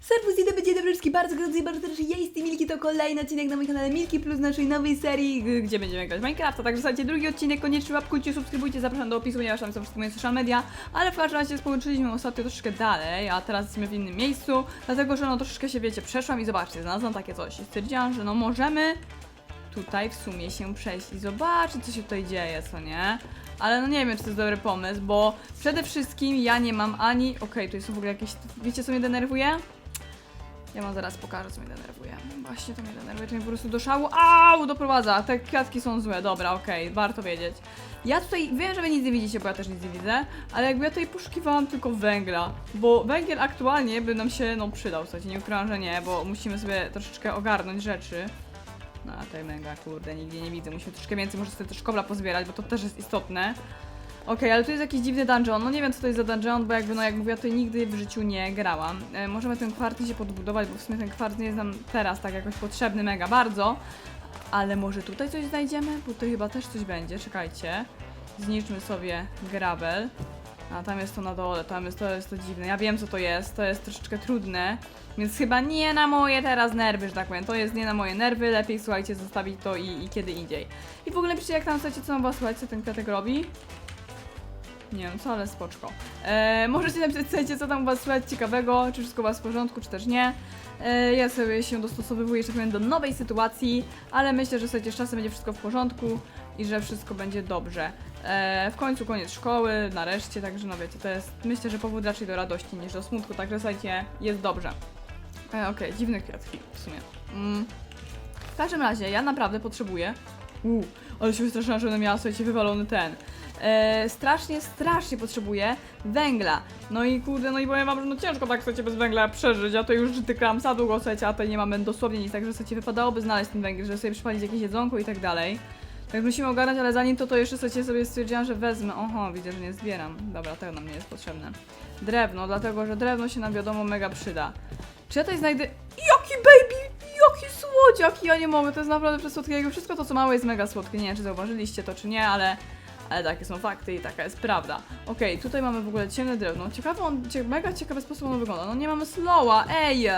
Serwus, dobry, dzień dobry wszystkim, bardzo gorąco i bardzo serdecznie, ja jestem Milki, to kolejny odcinek na moim kanale Milki Plus naszej nowej serii, gdzie będziemy grać Minecrafta, także słuchajcie, drugi odcinek, koniecznie łapkujcie, subskrybujcie, zapraszam do opisu, ponieważ tam są wszystkie moje social media, ale w każdym razie połączyliśmy ostatnio troszeczkę dalej, a teraz jesteśmy w innym miejscu, dlatego, że no troszeczkę się, wiecie, przeszłam i zobaczcie, znalazłam takie coś. I stwierdziłam, że no możemy tutaj w sumie się przejść i zobaczyć, co się tutaj dzieje, co nie? Ale no nie wiem, czy to jest dobry pomysł, bo przede wszystkim ja nie mam ani... Okej, tu są w ogóle jakieś... Wiecie, co mnie denerwuje? Ja wam zaraz pokażę, co mnie denerwuje. Właśnie to mnie denerwuje, to mnie po prostu do szału. Au, doprowadza. Te kwiatki są złe. Dobra, okej, warto wiedzieć. Ja tutaj wiem, że wy nic nie widzicie, bo ja też nic nie widzę, ale jakby ja tutaj poszukiwałam tylko węgla, bo węgiel aktualnie by nam się, no, przydał, słuchajcie, nie ukrywam, że nie, bo musimy sobie troszeczkę ogarnąć rzeczy. No, a tej mega, kurde, nigdzie nie widzę, musimy troszkę więcej, może sobie też kobla pozbierać, bo to też jest istotne. Okej, ale tu jest jakiś dziwny dungeon. No nie wiem co to jest za dungeon, bo jakby no jak mówię, ja tutaj nigdy w życiu nie grałam. E, możemy ten kwarty się podbudować, bo w sumie ten kwart nie jest nam teraz tak jakoś potrzebny mega bardzo. Ale może tutaj coś znajdziemy? Bo tutaj chyba też coś będzie, czekajcie. Zniszczmy sobie gravel. A tam jest to na dole, tam jest to, jest to dziwne. Ja wiem co to jest, to jest troszeczkę trudne. Więc chyba nie na moje teraz nerwy, że tak powiem. To jest nie na moje nerwy, lepiej słuchajcie zostawić to i, i kiedy indziej. I w ogóle piszcie jak tam słuchajcie, co mam was słuchać, co ten kwiatek robi. Nie wiem co, ale spoczko. E, możecie napisać, słuchajcie, co tam u was słychać ciekawego, czy wszystko u was w porządku, czy też nie. E, ja sobie się dostosowywuję, że tak powiem, do nowej sytuacji, ale myślę, że słuchajcie, z czasem będzie wszystko w porządku i że wszystko będzie dobrze. E, w końcu koniec szkoły, nareszcie, także no wiecie, to jest myślę, że powód raczej do radości niż do smutku, także słuchajcie, jest dobrze. E, Okej, dziwne kwiatki w sumie. Mm. W każdym razie, ja naprawdę potrzebuję. Uuu, ale się wystraszyłam, że będę miała, słuchajcie, wywalony ten. E, strasznie, strasznie potrzebuję węgla. No i kurde, no i powiem wam, że no ciężko tak, słuchajcie, bez węgla przeżyć. Ja to już tykam za długo, słuchajcie, a tutaj nie mamy dosłownie nic, także słuchajcie, wypadałoby znaleźć ten węgiel, żeby sobie przypalić jakieś jedzonko i tak dalej. Tak musimy ogarnąć, ale zanim to, to jeszcze słuchajcie, sobie stwierdziłam, że wezmę. Oho, widzę, że nie zbieram. Dobra, to nam nie jest potrzebne. Drewno, dlatego, że drewno się nam wiadomo mega przyda. Czy ja tutaj znajdę... Jaki baby! Jaki słodziak! Ja nie mogę, to jest naprawdę przesłodkiego. Wszystko to, co małe jest mega słodkie. Nie wiem, czy zauważyliście to, czy nie, ale... Ale takie są fakty i taka jest prawda. Okej, tutaj mamy w ogóle ciemne drewno. Ciekawe, on, cie, mega ciekawy sposób ono wygląda. No nie mamy slowa, ej!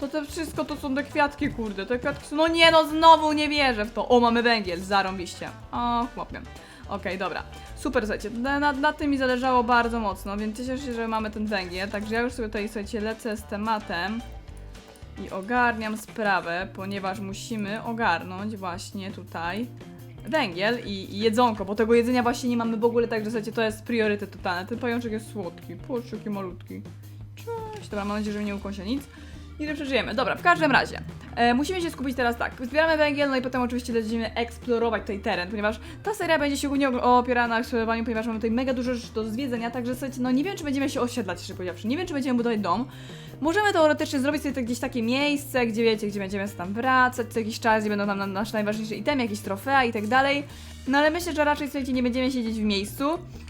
To te wszystko to są te kwiatki, kurde. Te kwiatki. No nie, no znowu nie wierzę w to. O, mamy węgiel, zarąbiście. O, chłopie. Okej, dobra. Super, słuchajcie, na, na, na tym mi zależało bardzo mocno, więc cieszę się, że mamy ten węgiel. Także ja już sobie tutaj, słuchajcie, lecę z tematem i ogarniam sprawę, ponieważ musimy ogarnąć właśnie tutaj węgiel i, i jedzonko, bo tego jedzenia właśnie nie mamy w ogóle, także słuchajcie, to jest priorytet totalny. Ten pajączek jest słodki, patrz jaki malutki. Cześć, dobra, mam nadzieję, że nie ukąsia nic. I że przeżyjemy. Dobra, w każdym razie. E, musimy się skupić teraz tak. Zbieramy węgiel, no i potem oczywiście będziemy eksplorować tutaj teren, ponieważ ta seria będzie się głównie opierała na eksplorowaniu, ponieważ mamy tutaj mega dużo rzeczy do zwiedzenia, także słuchajcie, no nie wiem, czy będziemy się osiedlać, szczerze powiedziawszy. Nie wiem, czy będziemy budować dom. Możemy teoretycznie zrobić sobie to gdzieś takie miejsce, gdzie wiecie, gdzie będziemy sobie tam wracać co jakiś czas, gdzie będą tam na- nasze najważniejsze itemy, jakieś trofea i tak dalej. No ale myślę, że raczej słuchajcie, nie będziemy siedzieć w miejscu.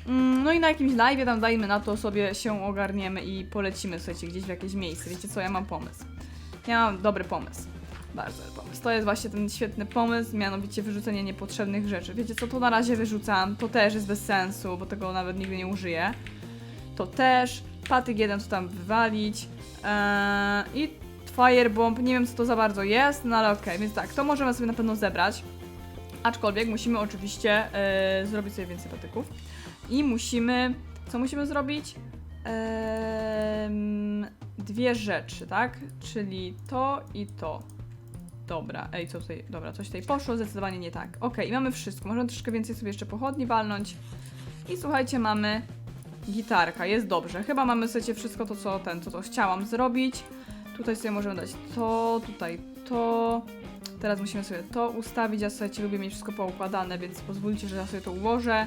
Mm, No i na jakimś live tam dajmy na to sobie się ogarniemy i polecimy słuchajcie gdzieś w jakieś miejsce. Wiecie co, ja mam pomysł. Ja mam dobry pomysł. Bardzo dobry pomysł. To jest właśnie ten świetny pomysł, mianowicie wyrzucenie niepotrzebnych rzeczy. Wiecie co, to na razie wyrzucam, to też jest bez sensu, bo tego nawet nigdy nie użyję. To też, patyk jeden tu tam wywalić eee, i firebomb, nie wiem co to za bardzo jest, no ale okej, więc tak, to możemy sobie na pewno zebrać. Aczkolwiek musimy oczywiście e, zrobić sobie więcej patyków. I musimy. Co musimy zrobić? Dwie rzeczy, tak? Czyli to i to. Dobra, ej, co tutaj? Dobra, coś tutaj poszło, zdecydowanie nie tak. Okej, i mamy wszystko. Możemy troszkę więcej sobie jeszcze pochodni walnąć. I słuchajcie, mamy gitarka, jest dobrze. Chyba mamy, słuchajcie, wszystko to, co ten, co to chciałam zrobić. Tutaj sobie możemy dać to, tutaj to. Teraz musimy sobie to ustawić. Ja słuchajcie, lubię mieć wszystko poukładane, więc pozwólcie, że ja sobie to ułożę.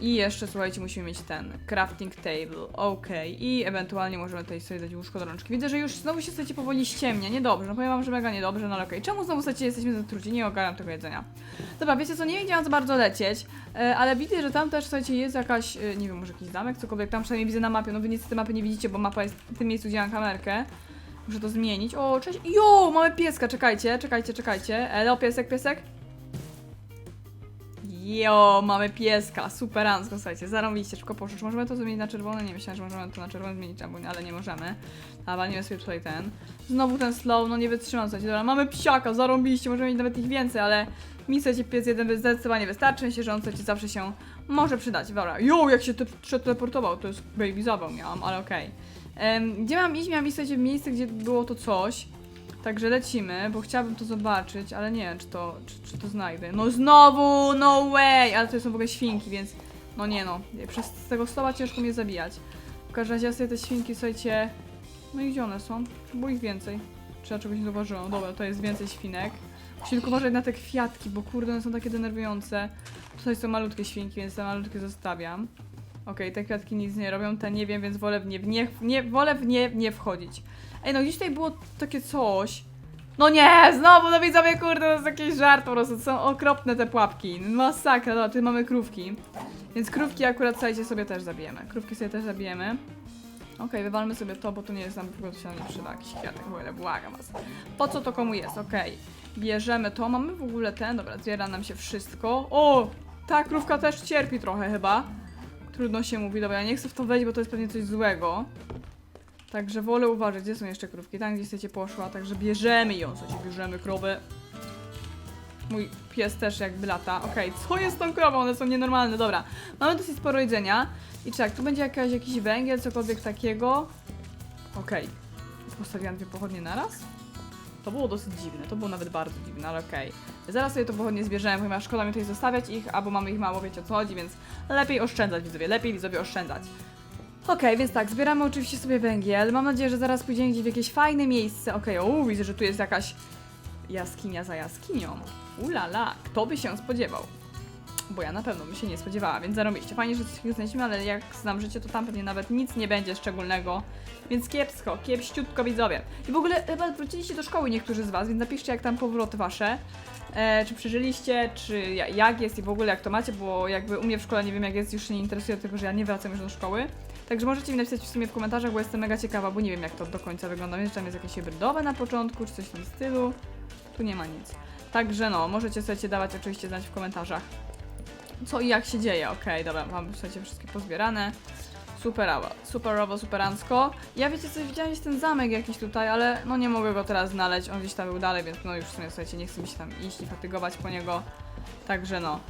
I jeszcze słuchajcie, musimy mieć ten crafting table. Okej. I ewentualnie możemy tutaj sobie dać łóżko do rączki. Widzę, że już znowu się słuchajcie powoli ściemnia. Niedobrze. No powiem wam, że mega niedobrze, no ale okej. Czemu znowu słuchajcie jesteśmy zatruci? Nie ogarniam tego jedzenia. Dobra, wiecie co, nie mam za bardzo lecieć, e, ale widzę, że tam też słuchajcie jest jakaś, e, nie wiem, może jakiś zamek, cokolwiek. Tam przynajmniej widzę na mapie. No wy niestety mapy nie widzicie, bo mapa jest w tym miejscu, gdzie mam kamerkę. Muszę to zmienić. O, cześć. Jo, mamy pieska, czekajcie, czekajcie, czekajcie. Elo, piesek, piesek. Jo, mamy pieska, superancko, słuchajcie, zarąbiście, szybko poszło. Czy możemy to zmienić na czerwone? Nie, myślałem, że możemy to na czerwone zmienić, nie, ale nie możemy. A walniemy sobie tutaj ten. Znowu ten slow, no nie wytrzymam, słuchajcie, dobra, mamy psiaka, zarąbiście, możemy mieć nawet ich więcej, ale mi, słuchajcie, pies jeden zdecydowanie wystarczy, myślę, że on, słuchajcie, zawsze się może przydać. Dobra, jo, jak się te- przeteleportował, to jest baby zabaw miałam, ale okej. Em, Gdzie mam iść? Miałam iść, słuchajcie, w miejsce, gdzie było to coś. Także lecimy, bo chciałabym to zobaczyć, ale nie wiem, czy to, czy, czy to znajdę. No znowu, no way! Ale to są w ogóle świnki, więc no nie no. Przez tego stoła ciężko mnie zabijać. W każdym razie ja sobie te świnki, słuchajcie... No i gdzie one są? Było ich więcej. Czy ja czegoś nie zauważyłam? Dobra, to jest więcej świnek. Muszę tylko uważać na te kwiatki, bo kurde, one są takie denerwujące. Tutaj są malutkie świnki, więc te malutkie zostawiam. Okej, te kwiatki nic nie robią, te nie wiem, więc wolę w nie, w nie, nie, wolę w nie, nie wchodzić. Ej, no gdzieś tutaj było takie coś. No nie, znowu, no widzowie, kurde, to jest jakiś żart po prostu, są okropne te pułapki. Masakra, no, tu mamy krówki. Więc krówki akurat, słuchajcie, sobie też zabijemy. Krówki sobie też zabijemy. Okej, wywalmy sobie to, bo to nie jest nam, prostu się nam nie przyda, jakiś kwiatek, w ogóle, błagam was. Po co to komu jest? Okej, bierzemy to, mamy w ogóle ten, dobra, zbiera nam się wszystko. O, ta krówka też cierpi trochę chyba. Trudno się mówi, dobra, ja nie chcę w to wejść, bo to jest pewnie coś złego. Także wolę uważać, gdzie są jeszcze krówki, tam gdzie chcecie poszła, także bierzemy ją, słuchajcie, bierzemy krowę. Mój pies też jakby lata. Okej, co jest z tą krową? One są nienormalne, dobra. Mamy dosyć sporo jedzenia. I czy jak tu będzie jakaś, jakiś węgiel, cokolwiek takiego. Okej. Postawiłam dwie pochodnie naraz? To było dosyć dziwne, to było nawet bardzo dziwne, ale okej. Zaraz sobie to pochodnie zbierzemy, ponieważ szkoda mi tutaj zostawiać ich, albo mamy ich mało, wiecie o co chodzi, więc lepiej oszczędzać widzowie, lepiej widzowie oszczędzać. Okej, więc tak, zbieramy oczywiście sobie węgiel. Mam nadzieję, że zaraz pójdziemy gdzieś w jakieś fajne miejsce. Okej, o, widzę, że tu jest jakaś jaskinia za jaskinią. Ulala, kto by się spodziewał? Bo ja na pewno bym się nie spodziewała, więc zarobiście. Fajnie, że coś znaleźliśmy, ale jak znam życie, to tam pewnie nawet nic nie będzie szczególnego. Więc kiepsko, kiepściutko widzowie. I w ogóle chyba wróciliście do szkoły niektórzy z Was, więc napiszcie jak tam powroty Wasze. E, czy przeżyliście, czy ja- jak jest i w ogóle jak to macie, bo jakby u mnie w szkole nie wiem jak jest, już się nie interesuje, tylko że ja nie wracam już do szkoły. Także możecie mi napisać w sumie w komentarzach, bo jestem mega ciekawa, bo nie wiem jak to do końca wygląda. Wiem, że tam jest jakieś hybrydowe na początku, czy coś w tym stylu. Tu nie ma nic. Także no, możecie sobie dawać oczywiście znać w komentarzach. Co i jak się dzieje. Okej, dobra, mam słuchajcie wszystkie pozbierane. Superowo, superowo, superancko. Ja wiecie co, widziałam jest ten zamek jakiś tutaj, ale no nie mogę go teraz znaleźć, on gdzieś tam był dalej, więc no już w sumie słuchajcie, nie chcę mi się tam iść i fatygować po niego. Także no,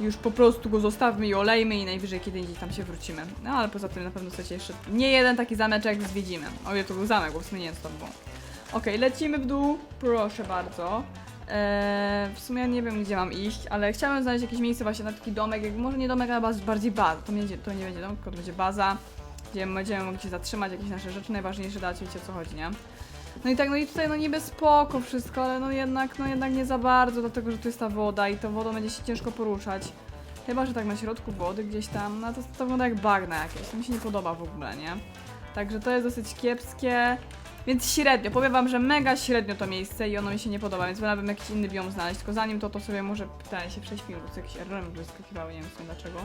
już po prostu go zostawmy i olejmy i najwyżej kiedy indziej tam się wrócimy. No ale poza tym na pewno chcecie jeszcze nie jeden taki zameczek zwiedzimy. O to był zamek, bo w sumie nie co to było. Okej, lecimy w dół, proszę bardzo. Eee, w sumie nie wiem gdzie mam iść, ale chciałem znaleźć jakieś miejsce właśnie na taki domek, jakby może nie domek, ale bardziej baza. To będzie- to nie będzie dom, tylko to będzie baza, gdzie będziemy mogli się zatrzymać, jakieś nasze rzeczy najważniejsze dać, wiecie o co chodzi, nie? No i tak, no i tutaj no niby spoko wszystko, ale no jednak, no jednak nie za bardzo, dlatego że tu jest ta woda i tą wodą będzie się ciężko poruszać. Chyba, że tak na środku wody gdzieś tam, no to, to wygląda jak bagna jakieś, to mi się nie podoba w ogóle, nie? Także to jest dosyć kiepskie. Więc średnio, powiem wam, że mega średnio to miejsce i ono mi się nie podoba, więc wolałabym jakiś inny biom znaleźć. Tylko zanim to, to sobie może pytanie się prześpimy, bo tu jakieś errory wyskakiwały, nie wiem w sumie dlaczego.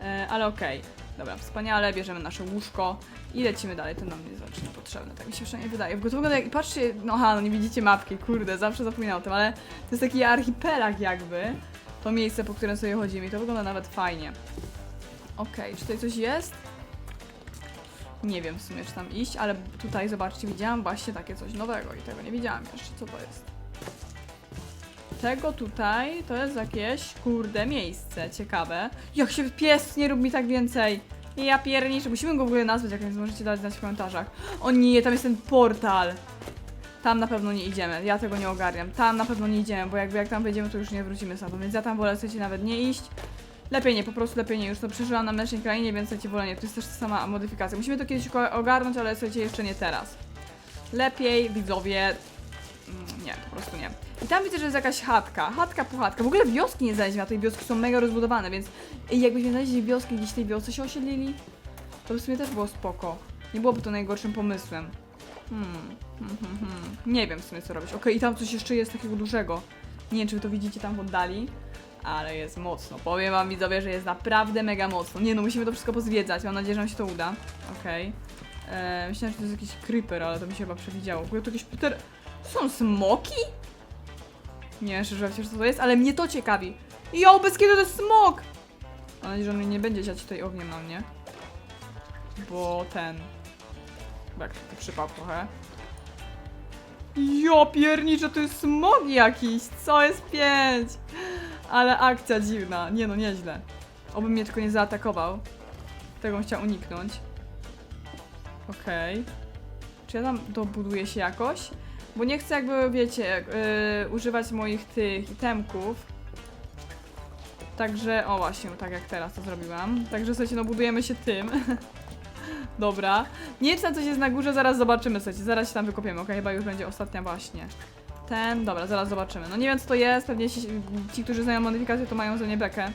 E, ale okej, dobra, wspaniale, bierzemy nasze łóżko i lecimy dalej, to nam nie jest raczej niepotrzebne, tak mi się przynajmniej wydaje. W wygląda jak, patrzcie, no aha, no nie widzicie mapki, kurde, zawsze zapominam o tym, ale to jest taki archipelag jakby, to miejsce, po którym sobie chodzimy i to wygląda nawet fajnie. Okej, czy tutaj coś jest? Nie wiem w sumie, czy tam iść, ale tutaj, zobaczcie, widziałam właśnie takie coś nowego i tego nie widziałam jeszcze. Co to jest? Tego tutaj to jest jakieś, kurde, miejsce ciekawe. Jak się pies, nie rób mi tak więcej. Ja pierniczę, musimy go w ogóle nazwać, jak możecie dać znać w komentarzach. O nie, tam jest ten portal. Tam na pewno nie idziemy, ja tego nie ogarniam. Tam na pewno nie idziemy, bo jakby jak tam wejdziemy, to już nie wrócimy stamtąd, więc ja tam wolę sobie nawet nie iść. Lepiej nie, po prostu lepiej nie. Już to przeżyłam na mlecznej krainie, więc słuchajcie, wolę nie. To jest też ta sama modyfikacja. Musimy to kiedyś ogarnąć, ale słuchajcie, jeszcze nie teraz. Lepiej, widzowie... mm, Nie, po prostu nie. I tam widzę, że jest jakaś chatka. Chatka po chatka. W ogóle wioski nie znaleźliśmy, a tej wioski są mega rozbudowane, więc jakbyśmy znaleźli wioski gdzieś tej wiosce się osiedlili, to w sumie też było spoko. Nie byłoby to najgorszym pomysłem. Hmm, hmm, hmm, hmm. Nie wiem w sumie co robić. Okej, i tam coś jeszcze jest takiego dużego. Nie wiem, czy wy to widzicie tam w oddali ale jest mocno. Powiem wam widzowie, że jest naprawdę mega mocno. Nie no, musimy to wszystko pozwiedzać. Mam nadzieję, że nam się to uda. Okej. Okay. Myślałem, że to jest jakiś creeper, ale to mi się chyba przewidziało. W ogóle to jakieś Peter... Są smoki? Nie, szczerze mówiąc, co to jest, ale mnie to ciekawi. Jo, bez kiedy to jest smok! Mam nadzieję, że on nie będzie siać tutaj ogniem na mnie. Bo ten... Jak to przypał trochę. Jo, piernicze, to jest smog jakiś! Co jest pięć? Ale akcja dziwna. Nie no, nieźle. Oby mnie tylko nie zaatakował. Tego bym chciał uniknąć. Okej. Czy ja tam dobuduję się jakoś? Bo nie chcę jakby, wiecie, yy, używać moich tych itemków. Także, o właśnie, tak jak teraz to zrobiłam. Także słuchajcie, no budujemy się tym. Dobra. Nie wiem, czy tam coś jest na górze, zaraz zobaczymy, słuchajcie, zaraz się tam wykopiemy, okej? Chyba już będzie ostatnia właśnie. Ten, dobra, zaraz zobaczymy. No nie wiem, co to jest, pewnie ci, ci którzy znają modyfikację, to mają za nie bekę.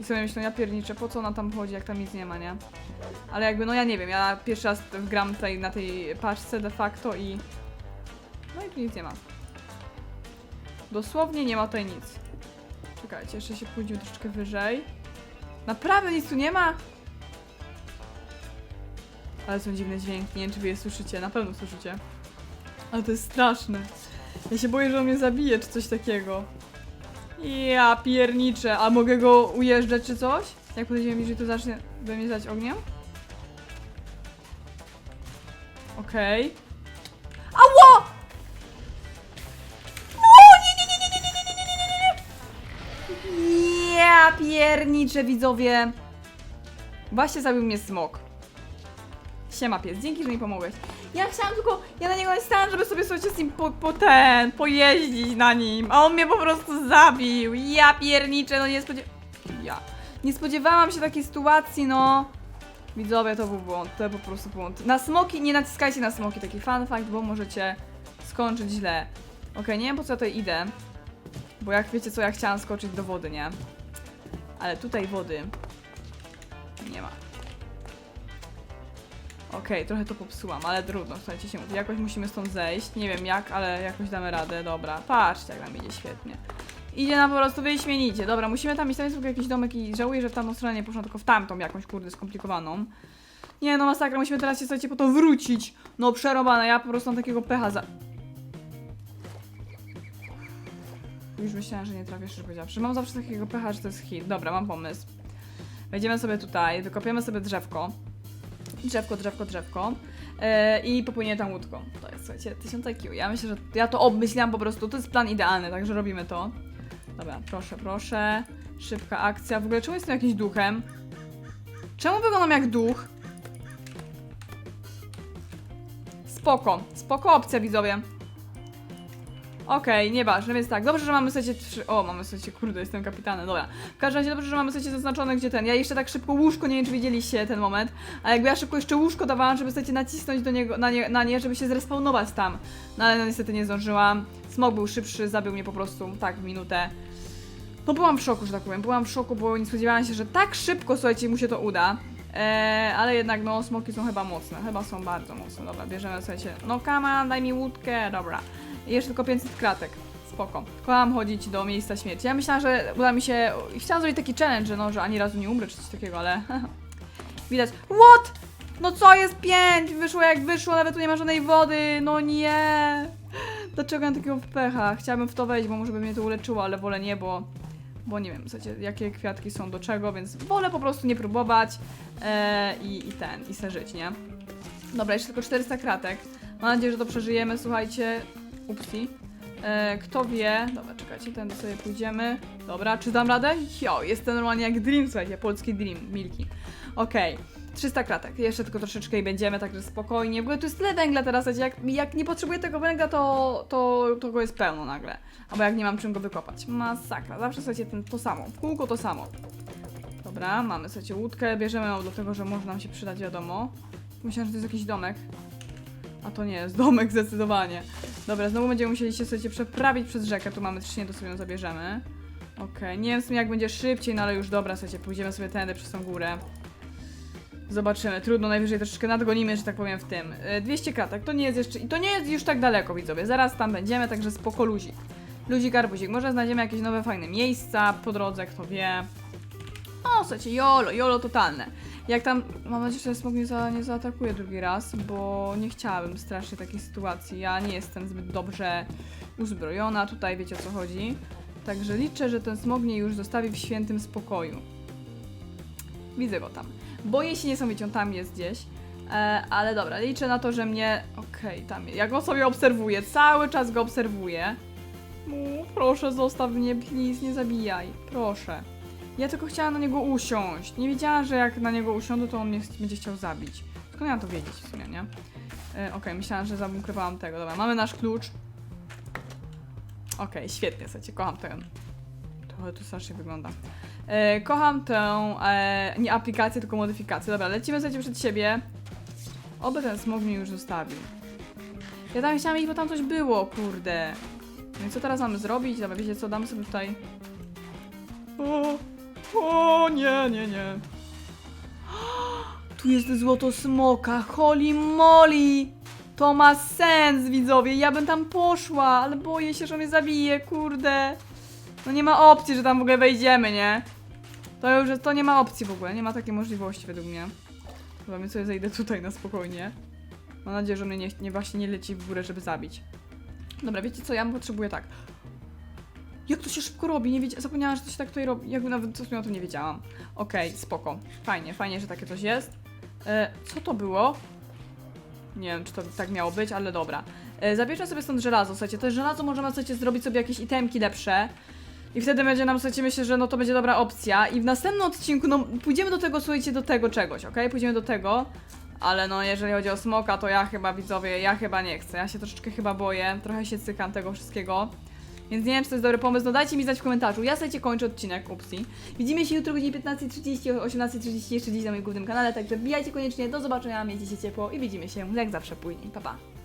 I sobie myślą, ja pierniczę, po co ona tam chodzi, jak tam nic nie ma, nie? Ale jakby, no ja nie wiem, ja pierwszy raz gram tutaj na tej paczce de facto i... No i tu nic nie ma. Dosłownie nie ma tutaj nic. Czekajcie, jeszcze się pójdziemy troszeczkę wyżej. Naprawdę nic tu nie ma? Ale są dziwne dźwięki, nie wiem czy wy je słyszycie, na pewno słyszycie. Ale to jest straszne. Ja się boję, że on mnie zabije, czy coś takiego. Ja pierniczę, a mogę go ujeżdżać czy coś? Jak podejdziemy bliżej, to zacznie we mnie zdać ogniem? Okej. Okay. Ało! Ja pierniczę, widzowie! Właśnie zabił mnie smok. Siema pies, dzięki, że mi pomogłeś. Ja chciałam tylko, ja na niego stałam, żeby sobie słuchajcie z nim po, po ten, pojeździć na nim, a on mnie po prostu zabił. Ja pierniczę, no nie spodziewałam... Ja. Nie spodziewałam się takiej sytuacji, no. Widzowie, to był błąd, to po prostu błąd. Na smoki, nie naciskajcie na smoki, taki fun fact, bo możecie skończyć źle. Okej, nie wiem po co ja tutaj idę, bo jak wiecie co, ja chciałam skoczyć do wody, nie? Ale tutaj wody nie ma. Okej, trochę to popsułam, ale trudno, słuchajcie się. Jakoś musimy stąd zejść. Nie wiem jak, ale jakoś damy radę. Dobra, patrzcie jak nam idzie świetnie. Idzie nam po prostu wyśmienicie. Dobra, musimy tam iść. Tam jest w ogóle jakiś domek i żałuję, że w tamtą stronę nie poszłam, tylko w tamtą jakąś kurde skomplikowaną. Nie no, masakra, musimy teraz się, słuchajcie, po to wrócić. No, przerobane, ja po prostu mam takiego pecha za... Już myślałam, że nie trafię, szczerze powiedziawszy. Mam zawsze takiego pecha, że to jest hit. Dobra, mam pomysł. Wejdziemy sobie tutaj, wykopiemy sobie drzewko. Drzewko, drzewko, drzewko. E, I popłynie tam łódką. To jest, słuchajcie, 1000 IQ. Ja myślę, że ja to obmyśliłam po prostu. To jest plan idealny, także robimy to. Dobra, proszę, proszę. Szybka akcja. W ogóle czemu jestem jakimś duchem? Czemu wyglądam jak duch? Spoko. Spoko opcja, widzowie. Okej, nieważne, więc tak, dobrze, że mamy słuchajcie trzy... O, mamy słuchajcie, kurde, jestem kapitanem, dobra. W każdym razie dobrze, że mamy słuchajcie zaznaczone, gdzie ten... Ja jeszcze tak szybko łóżko, nie wiem, czy widzieliście ten moment, ale jakby ja szybko jeszcze łóżko dawałam, żeby słuchajcie nacisnąć do niego, na nie, na nie żeby się zrespawnować tam. No ale no, niestety nie zdążyłam. Smog był szybszy, zabił mnie po prostu, tak, w minutę. No byłam w szoku, że tak powiem, byłam w szoku, bo nie spodziewałam się, że tak szybko, słuchajcie, mu się to uda. Eee, ale jednak, no, smoki są chyba mocne, chyba są bardzo mocne, dobra, bierzemy, słuchajcie, no kama, daj mi łódkę, dobra. Jeszcze tylko 500 kratek. Spoko. Kocham chodzić do miejsca śmierci. Ja myślałam, że uda mi się. Chciałam zrobić taki challenge, że no, że ani razu nie umrę czy coś takiego, ale. Widać. What? No co jest pięć? Wyszło jak wyszło, nawet tu nie ma żadnej wody. No nie. Dlaczego mam takiego pecha? Chciałabym w to wejść, bo może by mnie to uleczyło, ale wolę nie, bo. Bo nie wiem, zasadzie, jakie kwiatki są do czego, więc wolę po prostu nie próbować e, i, i ten, i se żyć, nie? Dobra, jeszcze tylko 400 kratek. Mam nadzieję, że to przeżyjemy, słuchajcie. Upsi. E, kto wie... Dobra, czekajcie, tędy sobie pójdziemy. Dobra, czy dam radę? Jo, jestem normalnie jak Dream, słuchajcie, polski Dream, Milki. Okej. 300 kratek, jeszcze tylko troszeczkę i będziemy, także spokojnie. W ogóle tu jest tyle węgla teraz, jak, jak nie potrzebuję tego węgla, to, to, to go jest pełno nagle. Albo jak nie mam czym go wykopać. Masakra, zawsze słuchajcie, ten, to samo, w kółko to samo. Dobra, mamy słuchajcie łódkę, bierzemy ją do tego, że może nam się przydać, wiadomo. Myślałam, że to jest jakiś domek. A to nie jest domek zdecydowanie. Dobra, znowu będziemy musieli się słuchajcie, przeprawić przez rzekę. Tu mamy trzynie, to sobie ją zabierzemy. Okej, nie wiem jak będzie szybciej, no ale już dobra, słuchajcie, pójdziemy sobie tędy przez tą górę. Zobaczymy, trudno, najwyżej troszeczkę nadgonimy, że tak powiem, w tym. E, 200 kratek, to nie jest jeszcze, i to nie jest już tak daleko, widzowie. Zaraz tam będziemy, także spoko luzik. Luzik, arbuzik, może znajdziemy jakieś nowe, fajne miejsca po drodze, kto wie. O, słuchajcie, jolo, jolo totalne. Jak tam, mam nadzieję, że smog nie, za, nie zaatakuje drugi raz, bo nie chciałabym strasznie takiej sytuacji. Ja nie jestem zbyt dobrze uzbrojona, tutaj wiecie o co chodzi. Także liczę, że ten smog mnie już zostawi w świętym spokoju. Widzę go tam. Boję się niesamowicie, on tam jest gdzieś. E, ale dobra, liczę na to, że mnie... Okej, tam jest. Ja go sobie obserwuję, cały czas go obserwuję. Mu, proszę zostaw mnie, please, nie zabijaj. Proszę. Ja tylko chciałam na niego usiąść. Nie wiedziałam, że jak na niego usiądę, to on mnie będzie chciał zabić. Skąd ja to wiedzieć w sumie, nie? E, Okej, myślałam, że zabunkrowałam tego. Dobra, mamy nasz klucz. Okej, świetnie, słuchajcie, kocham ten. To, to strasznie wygląda. E, kocham tę, e, nie aplikację, tylko modyfikację. Dobra, lecimy słuchajcie przed siebie. Oby ten smog mnie już zostawił. Ja tam chciałam iść, bo tam coś było, kurde. No i co teraz mamy zrobić? Dobra, wiecie co, damy sobie tutaj... O, o nie, nie, nie. Tu jest złoto smoka, holy moly! To ma sens, widzowie, ja bym tam poszła, ale boję się, że mnie zabije, kurde. No nie ma opcji, że tam w ogóle wejdziemy, nie? To już, to nie ma opcji w ogóle, nie ma takiej możliwości według mnie. Chyba my sobie zejdę tutaj na spokojnie. Mam nadzieję, że mnie nie, nie właśnie nie leci w górę, żeby zabić. Dobra, wiecie co, ja potrzebuję tak. Jak to się szybko robi? Nie wiedzia- Zapomniałam, że to się tak tutaj robi. Jakby nawet co o tym nie wiedziałam. Okej, spoko. Fajnie, fajnie, że takie coś jest. E, co to było? Nie wiem, czy to tak miało być, ale dobra. E, zabierzmy sobie stąd żelazo, słuchajcie. To żelazo możemy, słuchajcie, zrobić sobie jakieś itemki lepsze. I wtedy będzie nam, słuchajcie, myślę, że no to będzie dobra opcja. I w następnym odcinku, no pójdziemy do tego, słuchajcie, do tego czegoś, okej? Pójdziemy do tego. Ale no, jeżeli chodzi o smoka, to ja chyba, widzowie, ja chyba nie chcę. Ja się troszeczkę chyba boję. Trochę się cykam tego wszystkiego. Więc nie wiem, czy to jest dobry pomysł. No dajcie mi znać w komentarzu. Ja słuchajcie, kończę odcinek, upsi. Widzimy się jutro o godzinie 15.30, o 18.30 jeszcze dziś na moim głównym kanale, także wbijajcie koniecznie. Do zobaczenia, miejcie się ciepło i widzimy się jak zawsze później. Pa, pa.